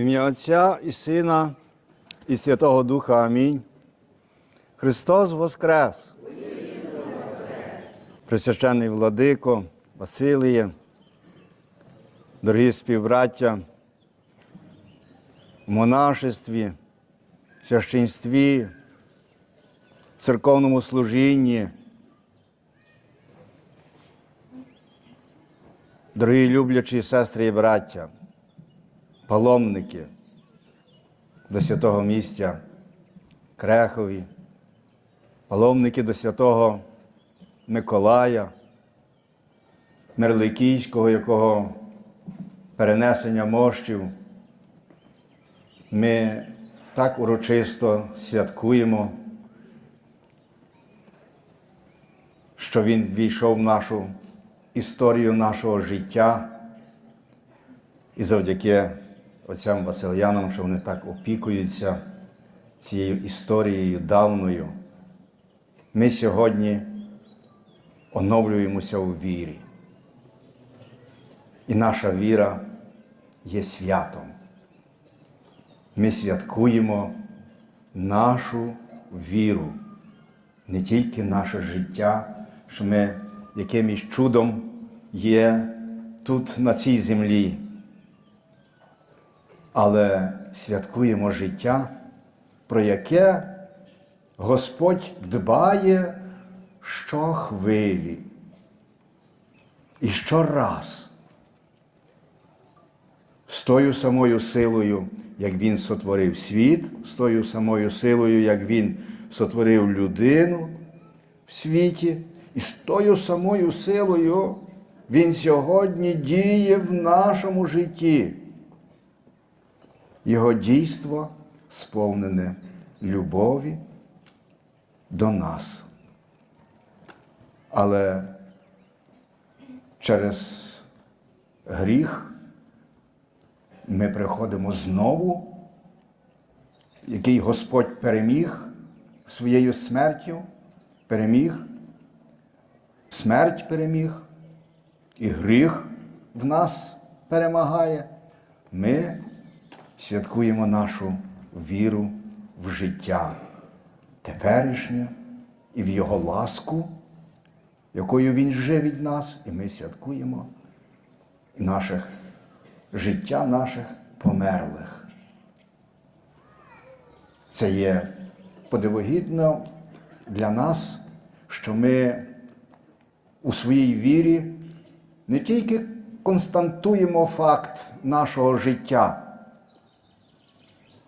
В ім'я Отця і Сина, і Святого Духа Амінь. Христос Воскрес! Пресвященний владико, Василіє, дорогі співбраття, в монашестві, в священстві, в церковному служінні. Дорогі люблячі сестри і браття, паломники до святого місця Крехові, паломники до святого Миколая, Мерликійського, якого перенесення мощів. Ми так урочисто святкуємо, що він ввійшов в нашу історію нашого життя. І завдяки отцям Васильянам, що вони так опікуються цією історією давною, ми сьогодні оновлюємося у вірі. І наша віра є святом. Ми святкуємо нашу віру, не тільки наше життя, що ми якимось чудом є тут, на цій землі, але святкуємо життя, про яке Господь дбає щохвилі і щораз. З тою самою силою, як Він сотворив світ, з тою самою силою, як Він сотворив людину в світі, і з тою самою силою Він сьогодні діє в нашому житті. Його дійство сповнене любові до нас. Але через гріх ми приходимо знову, який Господь переміг своєю смертю, переміг, смерть переміг, і гріх в нас перемагає. Ми святкуємо нашу віру в життя теперішнє і в Його ласку, якою Він жив від нас, і ми святкуємо наших життя наших померлих. Це є подивогідно для нас, що ми у своїй вірі не тільки константуємо факт нашого життя,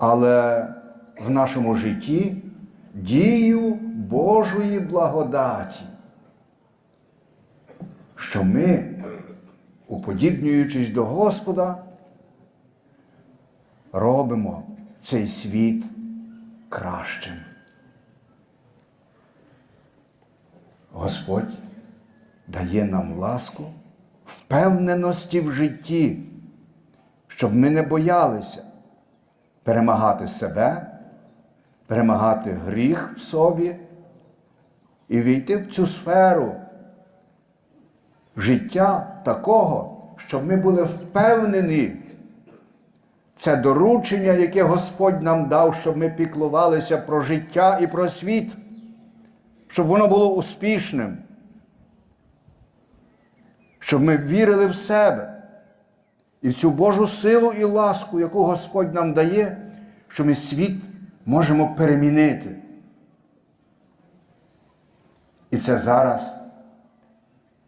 але в нашому житті дію Божої благодаті, що ми, уподібнюючись до Господа, робимо цей світ кращим. Господь дає нам ласку впевненості в житті, щоб ми не боялися перемагати себе, перемагати гріх в собі і війти в цю сферу життя такого, щоб ми були впевнені. Це доручення, яке Господь нам дав, щоб ми піклувалися про життя і про світ, щоб воно було успішним, щоб ми вірили в себе і в цю Божу силу і ласку, яку Господь нам дає, що ми світ можемо перемінити. І це зараз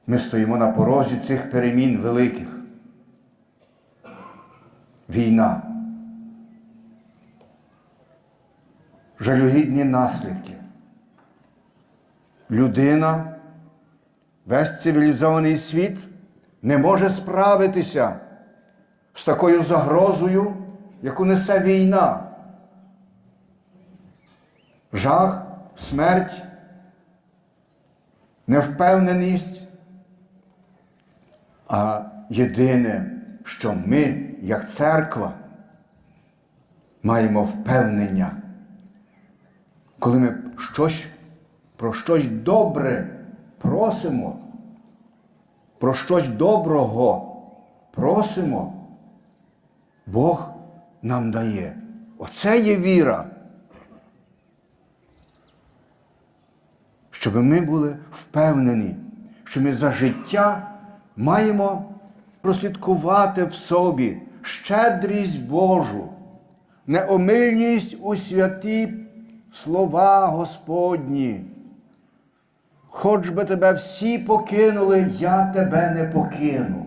ми стоїмо на порозі цих перемін великих. Війна. Жалюгідні наслідки. Людина, весь цивілізований світ не може справитися з такою загрозою, яку несе війна. Жах, смерть, невпевненість. А єдине, що ми, як церква, маємо впевнення, коли ми щось про щось добре просимо, про щось доброго просимо, Бог нам дає. Оце є віра. Щоб ми були впевнені, що ми за життя маємо прослідкувати в собі щедрість Божу, неомильність у святі слова Господні. Хоч би тебе всі покинули, я тебе не покину.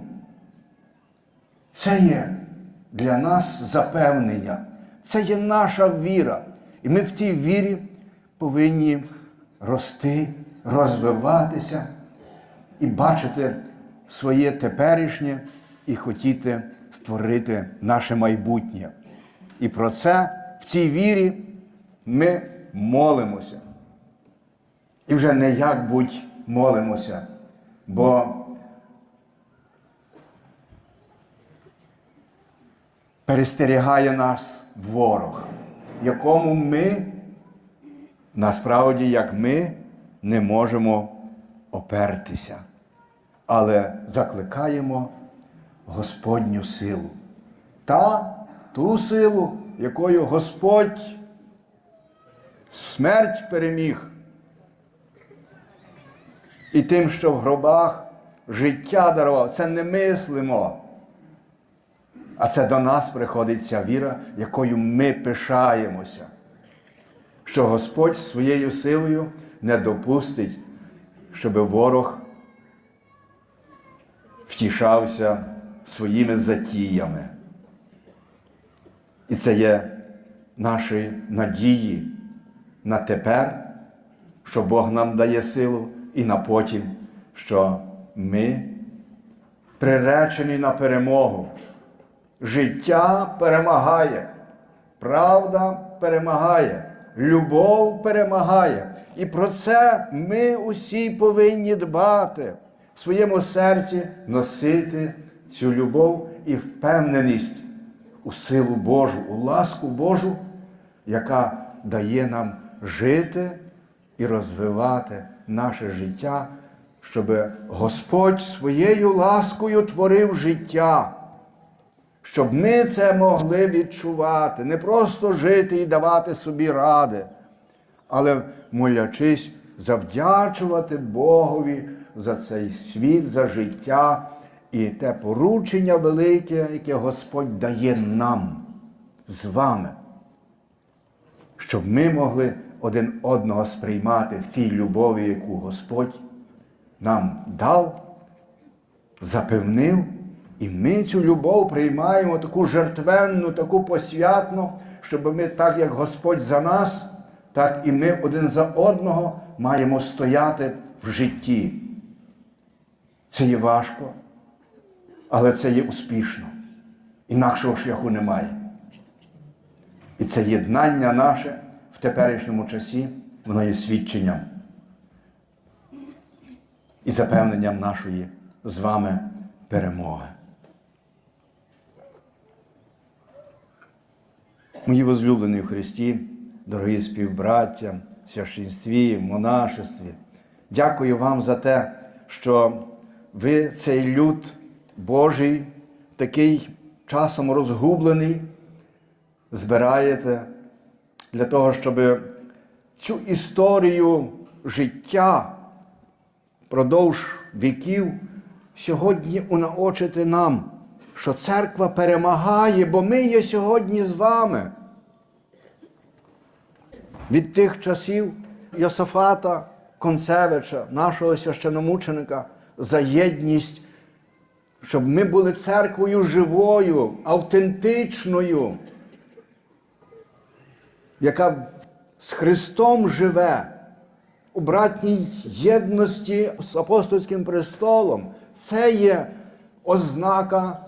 Це є для нас запевнення, це є наша віра. І ми в цій вірі повинні рости, розвиватися і бачити своє теперішнє і хотіти створити наше майбутнє. І про це в цій вірі ми молимося. І вже не як будь молимося, бо перестерігає нас ворог, якому ми, насправді, як ми, не можемо опертися, але закликаємо Господню силу. Та ту силу, якою Господь смерть переміг. І тим, що в гробах життя дарував, це не мислимо. А це до нас приходить ця віра, якою ми пишаємося, що Господь своєю силою не допустить, щоб ворог втішався своїми затіями. І це є наші надії на тепер, що Бог нам дає силу, і на потім, що ми приречені на перемогу. Життя перемагає, правда перемагає, любов перемагає. І про це ми усі повинні дбати, в своєму серці носити цю любов і впевненість у силу Божу, у ласку Божу, яка дає нам жити і розвивати наше життя, щоб Господь своєю ласкою творив життя щоб ми це могли відчувати, не просто жити і давати собі ради, але молячись, завдячувати Богові за цей світ, за життя і те поручення велике, яке Господь дає нам з вами, щоб ми могли один одного сприймати в тій любові, яку Господь нам дав, запевнив. І ми цю любов приймаємо таку жертвенну, таку посвятну, щоб ми, так як Господь за нас, так і ми один за одного маємо стояти в житті. Це є важко, але це є успішно. Інакшого шляху немає. І це єднання наше в теперішньому часі, воно є свідченням і запевненням нашої з вами перемоги. Мої возлюблені в Христі, дорогі співбраття, священстві, монашестві, дякую вам за те, що ви цей люд Божий, такий часом розгублений, збираєте для того, щоб цю історію життя продовж віків сьогодні унаочити нам, що церква перемагає, бо ми є сьогодні з вами від тих часів Йосафата Концевича, нашого священомученика, за єдність, щоб ми були церквою живою, автентичною, яка з Христом живе у братній єдності з апостольським престолом. Це є ознака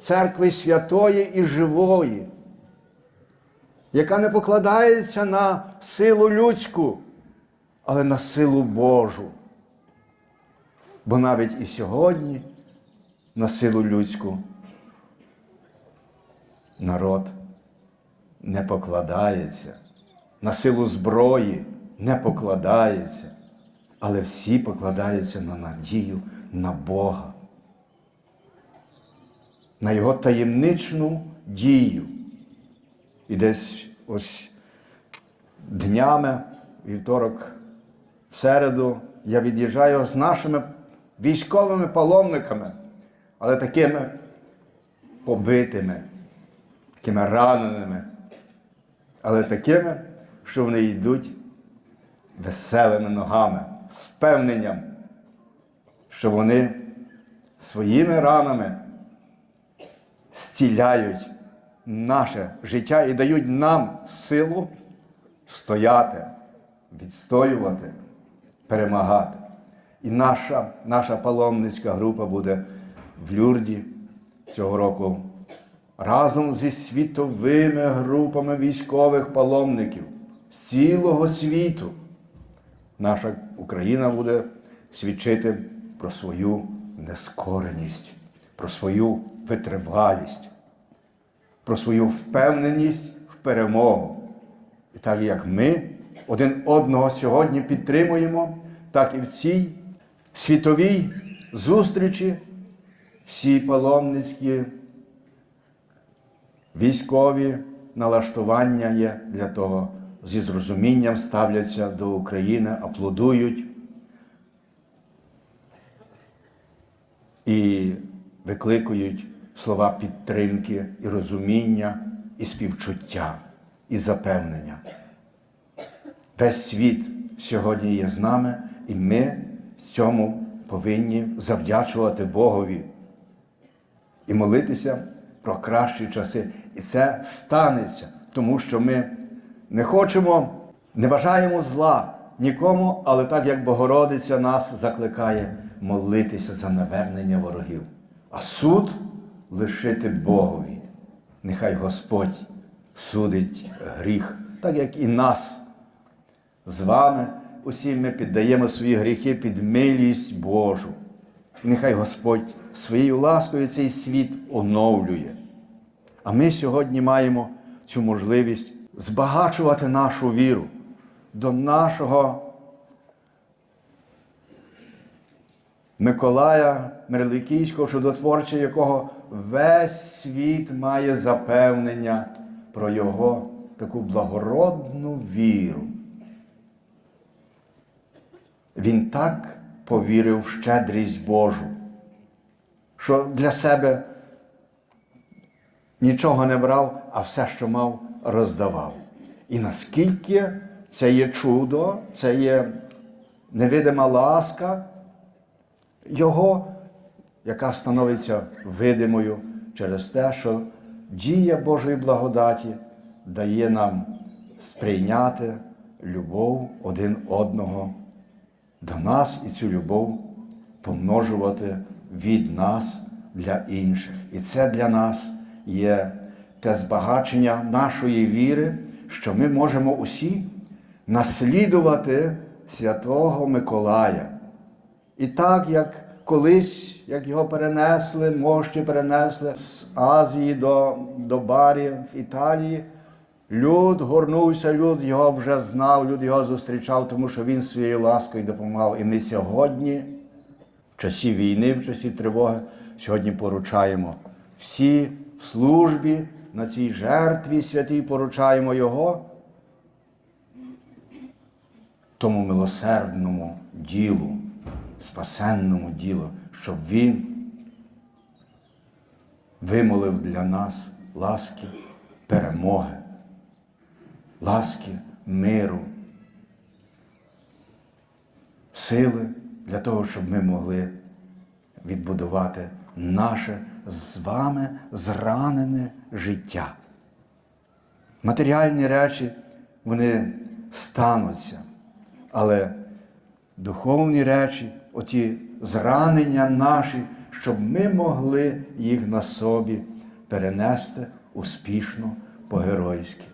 церкви святої і живої яка не покладається на силу людську, але на силу Божу. Бо навіть і сьогодні на силу людську народ не покладається, на силу зброї не покладається, але всі покладаються на надію на Бога, на Його таємничну дію. І десь ось днями, вівторок, в середу, я від'їжджаю з нашими військовими паломниками, але такими побитими, такими раненими, але такими, що вони йдуть веселими ногами, з впевненням, що вони своїми ранами зціляють наше життя і дають нам силу стояти, відстоювати, перемагати. І наша, наша паломницька група буде в Люрді цього року разом зі світовими групами військових паломників з цілого світу. Наша Україна буде свідчити про свою нескореність, про свою витривалість, про свою впевненість в перемогу. І так як ми один одного сьогодні підтримуємо, так і в цій світовій зустрічі всі паломницькі військові налаштування є для того, зі зрозумінням ставляться до України, аплодують і викликують слова підтримки і розуміння, і співчуття, і запевнення. Весь світ сьогодні є з нами, і ми цьому повинні завдячувати Богові і молитися про кращі часи. І це станеться, тому що ми не хочемо, не бажаємо зла нікому, але так як Богородиця нас закликає молитися за навернення ворогів, а суд лишити Богові. Нехай Господь судить гріх, так як і нас. З вами усі ми піддаємо свої гріхи під милість Божу. Нехай Господь своєю ласкою цей світ оновлює. А ми сьогодні маємо цю можливість збагачувати нашу віру до нашого Миколая Мерликійського, чудотворця, якого весь світ має запевнення про його таку благородну віру. Він так повірив в щедрість Божу, що для себе нічого не брав, а все, що мав, роздавав. І наскільки це є чудо, це є невидима ласка Його, яка становиться видимою через те, що дія Божої благодаті дає нам сприйняти любов один одного до нас і цю любов помножувати від нас для інших. І це для нас є те збагачення нашої віри, що ми можемо усі наслідувати святого Миколая. І так, як колись, як його перенесли, мощі перенесли з Азії до, до Барі в Італії, люд горнувся, люд його вже знав, люд його зустрічав, тому що він своєю ласкою допомагав. І ми сьогодні, в часі війни, в часі тривоги, сьогодні поручаємо всі в службі на цій жертві святій поручаємо Його, тому милосердному ділу, спасенному ділу, щоб Він вимолив для нас ласки перемоги, ласки миру, сили для того, щоб ми могли відбудувати наше з вами зранене життя. Матеріальні речі, вони стануться, але духовні речі, оті зранення наші, щоб ми могли їх на собі перенести успішно по-геройськи.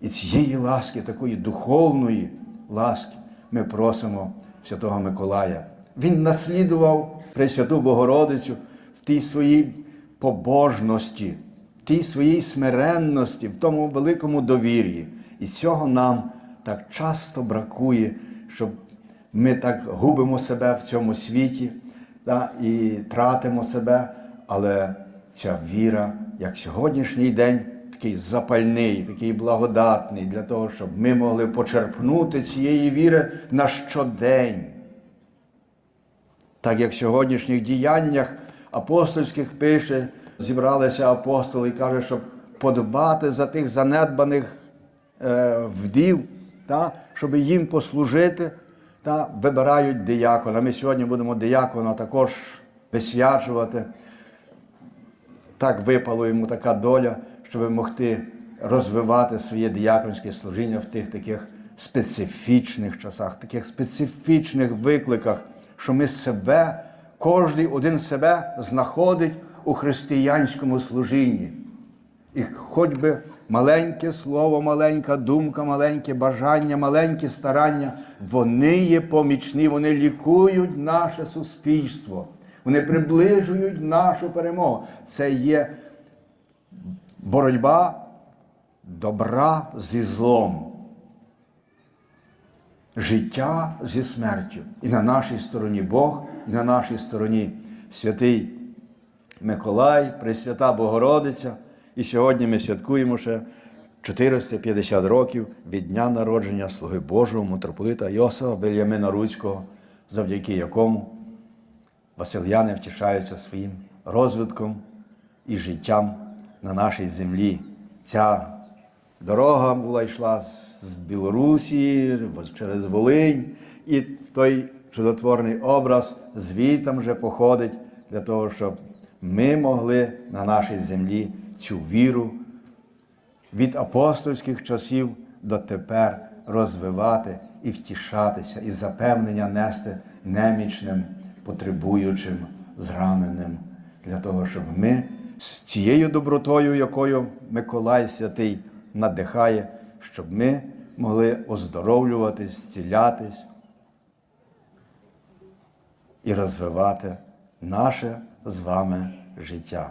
І цієї ласки, такої духовної ласки, ми просимо Святого Миколая. Він наслідував Пресвяту Богородицю в тій своїй побожності, в тій своїй смиренності, в тому великому довір'ї. І цього нам так часто бракує, щоб ми так губимо себе в цьому світі та, і тратимо себе, але ця віра, як сьогоднішній день, такий запальний, такий благодатний, для того, щоб ми могли почерпнути цієї віри на щодень. Так як в сьогоднішніх діяннях апостольських пише, зібралися апостоли і каже, щоб подбати за тих занедбаних е, вдів, та, щоб їм послужити, та, вибирають диякона. Ми сьогодні будемо диякона також висвячувати. Так випало йому така доля, щоб могти розвивати своє діяконське служіння в тих таких специфічних часах, таких специфічних викликах, що ми себе, кожен один себе знаходить у християнському служінні. І хоч би маленьке слово, маленька думка, маленьке бажання, маленькі старання, вони є помічні, вони лікують наше суспільство, вони приближують нашу перемогу. Це є боротьба добра зі злом, життя зі смертю. І на нашій стороні Бог, і на нашій стороні святий Миколай, Пресвята Богородиця. І сьогодні ми святкуємо ще 450 років від дня народження Слуги Божого митрополита Йосифа Вельямина Руцького, завдяки якому Васильяни втішаються своїм розвитком і життям на нашій землі. Ця дорога була йшла з Білорусі через Волинь, і той чудотворний образ звітом вже походить для того, щоб ми могли на нашій землі цю віру від апостольських часів до тепер розвивати і втішатися, і запевнення нести немічним, потребуючим, зраненим, для того, щоб ми з цією добротою, якою Миколай Святий надихає, щоб ми могли оздоровлюватись, зцілятись і розвивати наше з вами життя.